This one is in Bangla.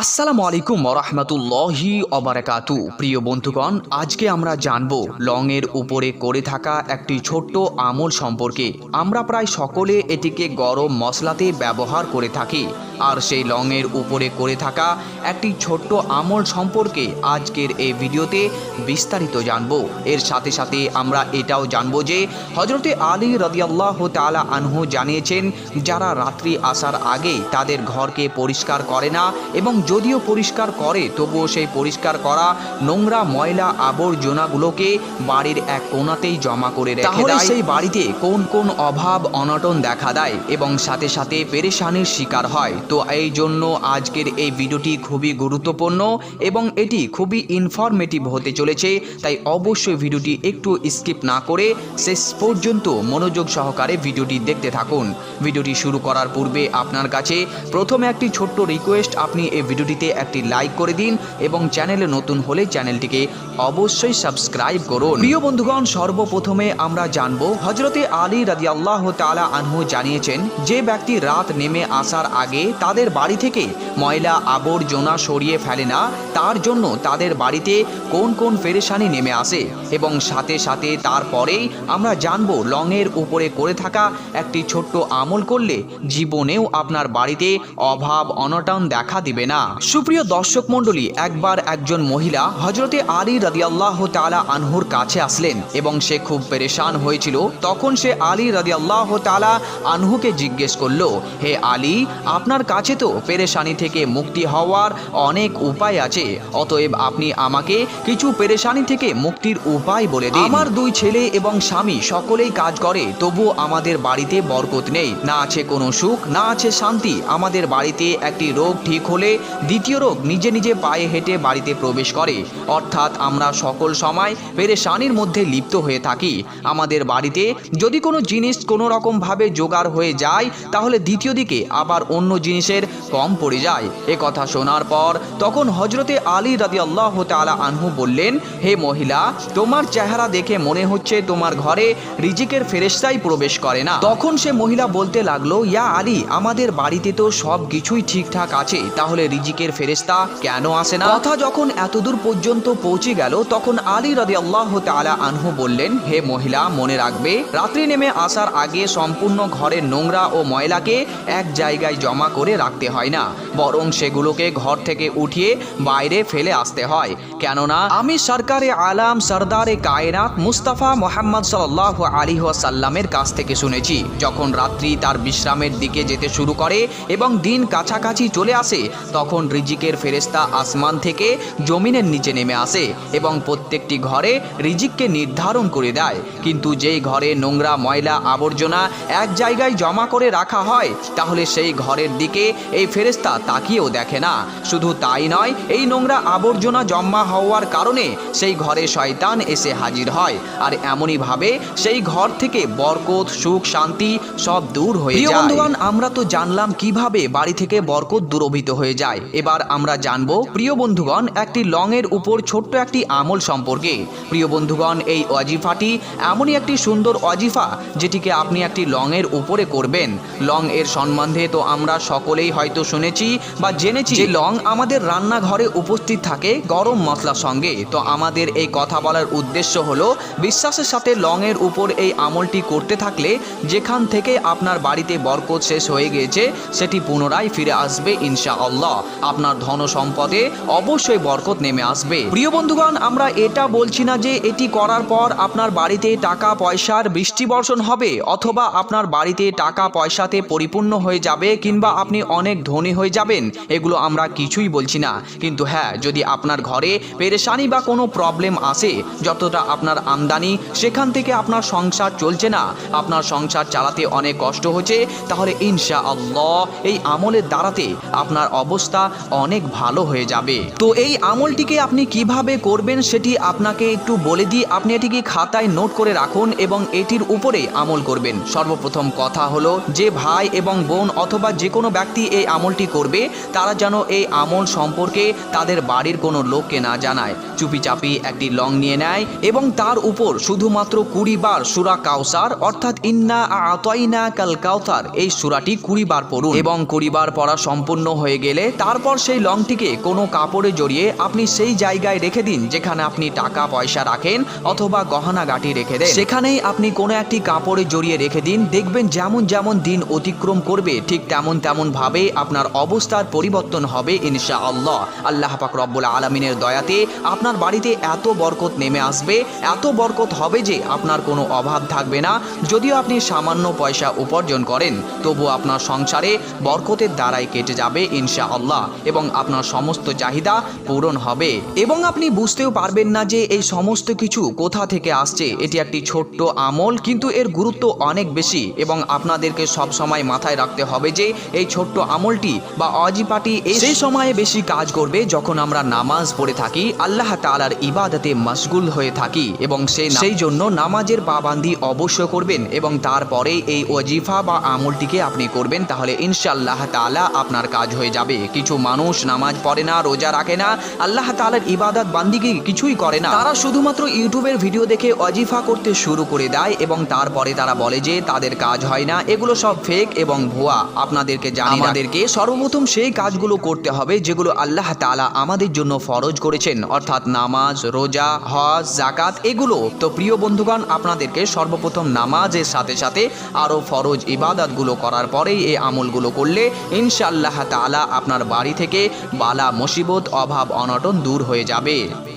আসসালামু আলাইকুম রহমতুল্লাহি অবরাকাতু প্রিয় বন্ধুগণ, আজকে আমরা জানব লংয়ের উপরে করে থাকা একটি ছোট্ট আমল সম্পর্কে। আমরা প্রায় সকলে এটিকে গরম মশলাতে ব্যবহার করে থাকি। আর সেই লংয়ের উপরে করে থাকা একটি ছোট্ট আমল সম্পর্কে আজকের এই ভিডিওতে বিস্তারিত জানব। এর সাথে সাথে আমরা এটাও জানব যে হজরতে আলী রদিয়াল্লাহ তালা আনহু জানিয়েছেন যারা রাত্রি আসার আগে তাদের ঘরকে পরিষ্কার করে না এবং যদিও পরিষ্কার করে তবুও সেই পরিষ্কার করা নোংরা ময়লা আবর্জনাগুলোকে বাড়ির এক কোনাতেই জমা করে রেখে দেয়। সেই বাড়িতে কোন কোন অভাব অনটন দেখা দেয় এবং সাথে সাথে পেরেশানির শিকার হয়। তো এই জন্য আজকের এই ভিডিওটি খুবই গুরুত্বপূর্ণ এবং এটি খুবই ইনফরমেটিভ হতে চলেছে, তাই অবশ্যই ভিডিওটি একটু স্কিপ না করে শেষ পর্যন্ত মনোযোগ সহকারে ভিডিওটি দেখতে থাকুন। ভিডিওটি শুরু করার পূর্বে আপনার কাছে প্রথমে একটি ছোট্ট রিকোয়েস্ট আপনি এই ভিডিওটিতে একটি লাইক করে দিন এবং চ্যানেলে নতুন হলে চ্যানেলটিকে অবশ্যই সাবস্ক্রাইব করুন। প্রিয় বন্ধুগণ, সর্বপ্রথমে আমরা জানব হজরতে আলী রাজি আল্লাহ তালা আনহু জানিয়েছেন, যে ব্যক্তি রাত নেমে আসার আগে তাদের বাড়ি থেকে ময়লা আবর্জনা সরিয়ে ফেলে না, তার জন্য তাদের বাড়িতে কোন কোন পেরেশানি নেমে আসে এবং সাথে সাথে তারপরেই আমরা জানব লংয়ের উপরে করে থাকা একটি ছোট্ট আমল করলে জীবনেও আপনার বাড়িতে অভাব, অনটন দেখা দিবে না। সুপ্রিয় দর্শক মণ্ডলী, একবার একজন মহিলা হজরতে আলী রাদিয়াল্লাহ তালা আনহুর কাছে আসলেন এবং সে খুব পেরেশান হয়েছিল। তখন সে আলী রাদিয়াল্লাহ তালা আনহুকে জিজ্ঞেস করল, হে আলী, আপনার কাছে তো পেরেশানি থেকে মুক্তি হওয়ার অনেক উপায় আছে। অতএব আপনি আমাকে কিছু পেরেশানি থেকে মুক্তির উপায় বলে দিন। আমার দুই ছেলে এবং স্বামী সকলেই কাজ করে তবু আমাদের বাড়িতে বরকত নেই। না আছে কোনো সুখ, না আছে শান্তি। আমাদের বাড়িতে একটি রোগ ঠিক হলে দ্বিতীয় রোগ নিজে নিজে পায়ে হেঁটে বাড়িতে প্রবেশ করে। অর্থাৎ আমরা সকল সময় পেরেশানির মধ্যে লিপ্ত হয়ে থাকি। আমাদের বাড়িতে যদি কোনো জিনিস কোনো রকমভাবে জোগাড় হয়ে যায়, তাহলে দ্বিতীয় দিকে আবার অন্য জিনিসের কম পড়ে যায়। এ কথা শোনার পর তখন হজরতে আলী রাদি আল্লাহ তালা আনহু বললেন, হে মহিলা, তোমার চেহারা দেখে মনে হচ্ছে তোমার ঘরে রিজিকের ফেরেশতাই প্রবেশ করে না। তখন সে মহিলা বলতে লাগল, ইয়া আলী, আমাদের বাড়িতে তো সব কিছুই ঠিকঠাক আছে, তাহলে রিজিকের ফেরেশতা কেন আসে না? কথা যখন এতদূর পর্যন্ত পৌঁছে গেল, তখন আলী রাদি আল্লাহ তালা আনহু বললেন, হে মহিলা, মনে রাখবে, রাত্রি নেমে আসার আগে সম্পূর্ণ ঘরের নোংরা ও ময়লাকে এক জায়গায় জমা করে রাখতে হয় না। বরং সেগুলোকে ঘর থেকে উঠিয়ে বাইরে ফেলে আসতে হয়। কেননা, আমি সরকারে আলাম সর্দারে কায়নাত মুস্তাফা মোহাম্মদ সাল্লাহ আলী সাল্লামের কাছ থেকে শুনেছি, যখন রাত্রি তার বিশ্রামের দিকে যেতে শুরু করে এবং দিন কাছাকাছি চলে আসে, তখন রিজিকের ফেরেস্তা আসমান থেকে জমিনের নিচে নেমে আসে এবং প্রত্যেকটি ঘরে রিজিককে নির্ধারণ করে দেয়। কিন্তু যেই ঘরে নোংরা ময়লা আবর্জনা এক জায়গায় জমা করে রাখা হয়, তাহলে সেই ঘরের দিকে এই ফেরেস্তা তাকিয়েও দেখে না। শুধু তাই নয় এই নোংরা আবর্জনা জমা হওয়ার কারণে সেই ঘরে শয়তান এসে হাজির হয়। আর এমনই ভাবে সেই ঘর থেকে বরকত সুখ শান্তি সব দূর হয়ে যায়। বন্ধুগণ আমরা তো জানলাম কীভাবে বাড়ি থেকে বরকত দূরভূত হয়ে যায়। এবার আমরা জানব প্রিয় বন্ধুগণ একটি লংয়ের উপর ছোট্ট একটি আমল সম্পর্কে। প্রিয় বন্ধুগণ এই অজিফাটি এমনই একটি সুন্দর অজিফা যেটিকে আপনি একটি লংয়ের উপরে করবেন। লং এর সম্বন্ধে তো আমরা সকলেই হয়তো শুনেছি বা জেনেছি যে লং আমাদের রান্নাঘরে উপস্থিত থাকে গরম মশলার সঙ্গে। তো আমাদের এই কথা বলার উদ্দেশ্য হলো বিশ্বাসের সাথে লং এর উপর এই আমলটি করতে থাকলে যেখান থেকে আপনার বাড়িতে বরকত শেষ হয়ে গিয়েছে, সেটি পুনরায় ফিরে আসবে ইনশা আল্লাহ আপনার ধন সম্পদে অবশ্যই বরকত নেমে আসবে। প্রিয় বন্ধুগণ, আমরা এটা বলছি না যে এটি করার পর আপনার বাড়িতে টাকা পয়সার বৃষ্টি বর্ষণ হবে অথবা আপনার বাড়িতে টাকা পয়সাতে পরিপূর্ণ হয়ে যাবে কিংবা আপনি অনেক ধনী হয়ে যাবেন এগুলো আমরা কিছুই বলছি না। কিন্তু হ্যাঁ যদি আপনার ঘরে পেরেশানি বা কোনো প্রবলেম আসে, যতটা আপনার আমদানি, সেখান থেকে আপনার সংসার চলছে না। আপনার সংসার চালাতে অনেক কষ্ট হচ্ছে। তাহলে ইনশা আল্লাহ এই আমলের দ্বারাতে আপনার অবস্থা অনেক ভালো হয়ে যাবে। তো এই আমলটিকে আপনি কীভাবে করবেন সেটি আপনাকে একটু বলে দিই। আপনি এটিকে খাতায় নোট করে রাখুন এবং এটির উপরে আমল করবেন। সর্বপ্রথম কথা হলো, যে ভাই এবং বোন অথবা যে কোনো ব্যক্তি এই আমলটি করবে তারা যেন এই আমল সম্পর্কে তাদের বাড়ির কোনো লোককে না জানায়। চুপিচাপি একটি লং নিয়ে নেয় এবং তার উপর শুধুমাত্র কুড়ি বার সুরা কাউসার অর্থাৎ ইন্না আতয়না কাল কাউসার এই সুরাটি কুড়ি বার পড়ুন এবং কুড়ি বার পড়া সম্পূর্ণ হয়ে গেলে তারপর সেই লংটিকে কোনো কাপড়ে জড়িয়ে আপনি সেই জায়গায় রেখে দিন যেখানে আপনি টাকা পয়সা রাখেন অথবা গহনা গাটি রেখে দেন। সেখানেই আপনি কোনো একটি কাপড়ে জড়িয়ে রেখে দিন, দেখবেন যেমন যেমন দিন অতিক্রম করবে, ঠিক তেমন তেমন ভাবে আপনার অবস্থার পরিবর্তন হবে ইনশা আল্লাহ আল্লাহ পাক রব্বুল আলমিনের দয়াতে আপনার বাড়িতে এত বরকত নেমে আসবে, এত বরকত হবে যে আপনার কোনো অভাব থাকবে না। যদিও আপনি সামান্য পয়সা উপার্জন করেন তবু আপনার সংসারে বরকতের দ্বারাই কেটে যাবে ইনশা আল্লাহ এবং আপনার সমস্ত চাহিদা পূরণ হবে। এবং আপনি বুঝতেও পারবেন না যে এই সমস্ত কিছু কোথা থেকে আসছে, এটি একটি ছোট্ট আমল, কিন্তু এর গুরুত্ব অনেক বেশি এবং আপনাদেরকে সব সময় মাথায় রাখতে হবে যে এই ছোট্ট আমলটি বা এই সেই সময়ে বেশি কাজ করবে যখন আমরা নামাজ পড়ে থাকি আল্লাহ তাআলার ইবাদতে মশগুল হয়ে থাকি এবং সে সেই জন্য নামাজের পাবান্দি অবশ্য করবেন এবং তারপরে এই ওজিফা বা আমলটিকে আপনি করবেন তাহলে ইনশাআল্লাহ তাআলা আপনার কাজ হয়ে যাবে। কিছু মানুষ নামাজ পড়ে না রোজা রাখে না আল্লাহ তাআলার ইবাদত বান্দিকে কিছুই করে না। তারা শুধুমাত্র ইউটিউবের ভিডিও দেখে অজিফা করতে শুরু করে দেয় এবং তারপরে তারা বলে যে তাদের কাজ হয় না এগুলো সব ফেক এবং ভুয়া। আপনাদেরকে জানি আমাদেরকে সর্বপ্রথম সেই কাজগুলো করতে হবে যেগুলো আল্লাহ তালা আমাদের জন্য ফরজ করেছেন। অর্থাৎ নামাজ, রোজা, হজ জাকাত এগুলো। তো প্রিয় বন্ধুগণ, আপনাদেরকে সর্বপ্রথম নামাজের সাথে সাথে আরও ফরজ ইবাদাতগুলো করার পরেই এই আমলগুলো করলে ইনশাআল্লাহ তালা আপনার বাড়ি থেকে বালা, মুসিবত, অভাব, অনটন দূর হয়ে যাবে।